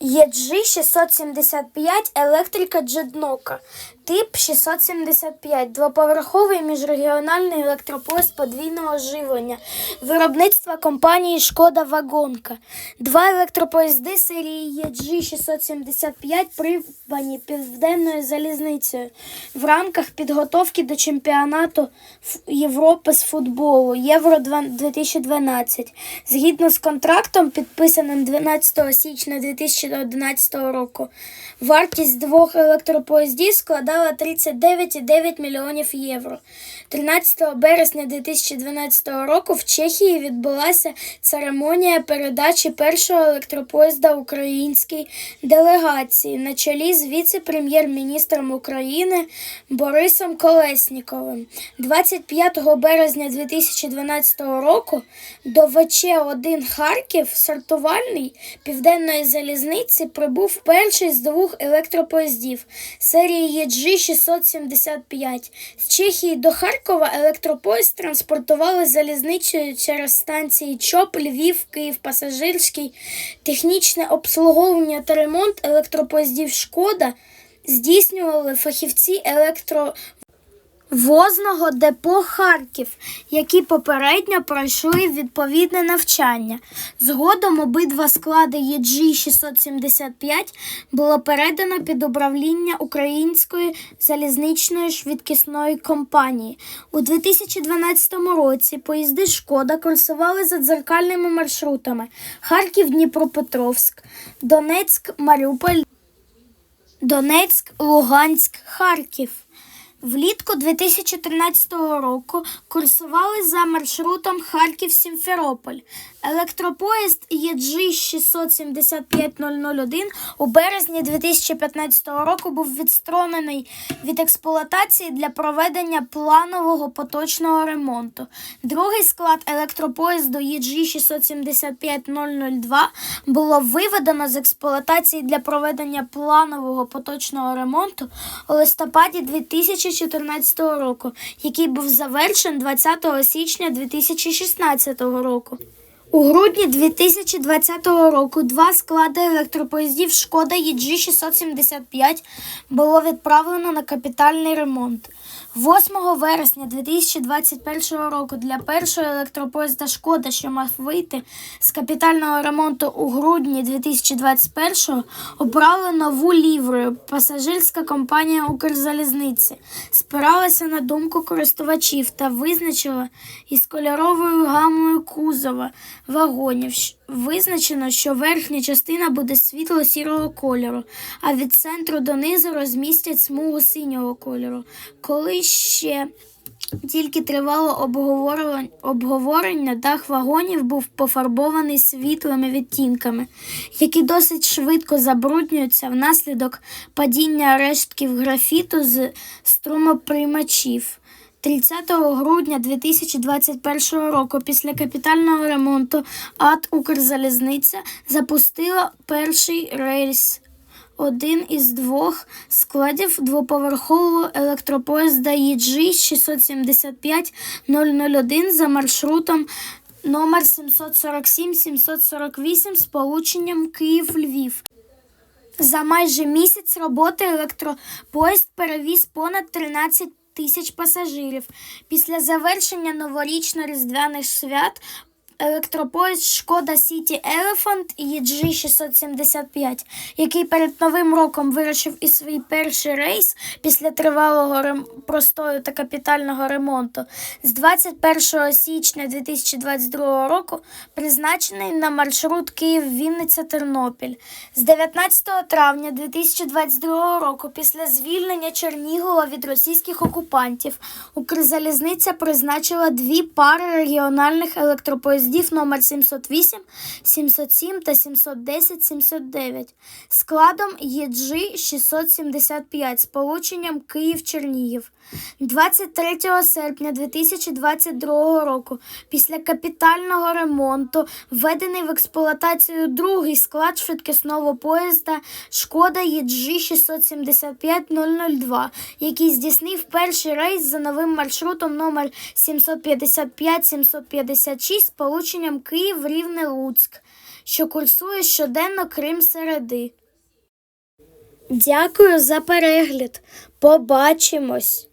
EG 675 електрика Джеднока. Тип 675. Двоповерховий міжрегіональний електропоїзд подвійного живлення. Виробництва компанії Шкода Вагонка. Два електропоїзди серії EG 675 придбані Південною залізницею в рамках підготовки до чемпіонату Європи з футболу Євро 2012. Згідно з контрактом, підписаним 12 січня 2011 року, вартість двох електропоїздів складала 39,9 мільйонів євро. 13 березня 2012 року в Чехії відбулася церемонія передачі першого електропоїзда українській делегації на чолі з віце-прем'єр-міністром України Борисом Колесніковим. 25 березня 2012 року до ВЧ-1 Харків сортувальний південної залізниці прибув перший з двох електропоїздів серії EG 675. З Чехії до Харкова електропоїзд транспортували залізничою через станції ЧОП, Львів, Київ, Пасажирський. Технічне обслуговування та ремонт електропоїздів Шкода здійснювали фахівці електро. Возного депо Харків, які попередньо пройшли відповідне навчання. Згодом обидва склади EG 675 було передано під управління Української залізничної швидкісної компанії. У 2012 році поїзди Шкода курсували за дзеркальними маршрутами Харків, Дніпропетровськ, Донецьк, Маріуполь, Донецьк, Луганськ, Харків. Влітку 2013 року курсували за маршрутом Харків-Сімферополь. Електропоїзд EG 675001 у березні 2015 року був відсторонений від експлуатації для проведення планового поточного ремонту. Другий склад електропоїзду EG 675002 було виведено з експлуатації для проведення планового поточного ремонту у листопаді 2014 року, який був завершен 20 січня 2016 року. У грудні 2020 року два склади електропоїздів Шкода EG 675 було відправлено на капітальний ремонт. 8 вересня 2021 року для першого електропоїзда Шкода, що мав вийти з капітального ремонту у грудні 2021-го, обрали нову ліврою пасажирська компанія Укрзалізниці. Спиралася на думку користувачів та визначила із кольоровою гамою кузова вагонів. Визначено, що верхня частина буде світло-сірого кольору, а від центру до низу розмістять смугу синього кольору. Коли ще тільки тривало обговорення, дах вагонів був пофарбований світлими відтінками, які досить швидко забруднюються внаслідок падіння рештків графіту з струмоприймачів. 30 грудня 2021 року після капітального ремонту АТ Укрзалізниця запустила перший рейс. Один із двох складів двоповерхового електропоїзда EG 675 001 за маршрутом номер 747-748 з полученням Київ-Львів. За майже місяць роботи електропоїзд перевіз понад 13 тисяч пасажирів. Після завершення новорічно-різдвяних свят електропоїзд Шкода Сіті Елефант EG 675, який перед новим роком вирушив із свій перший рейс після тривалого рем- простою та капітального ремонту, з 21 січня 2022 року призначений на маршрут Київ-Вінниця-Тернопіль. З 19 травня 2022 року, після звільнення Чернігова від російських окупантів, Укрзалізниця призначила дві пари регіональних електропоїздів номер 708, 707 та 710 709 складом EG 675 з полученням Київ-Чернігів. 23 серпня 2022 року, після капітального ремонту, введений в експлуатацію другий склад швидкісного поїзда Шкода EG 675 002, який здійснив перший рейс за новим маршрутом номер 755-756 з полученням Київ-Рівне-Луцьк. що курсує щоденно крім середи. Дякую за перегляд. Побачимось!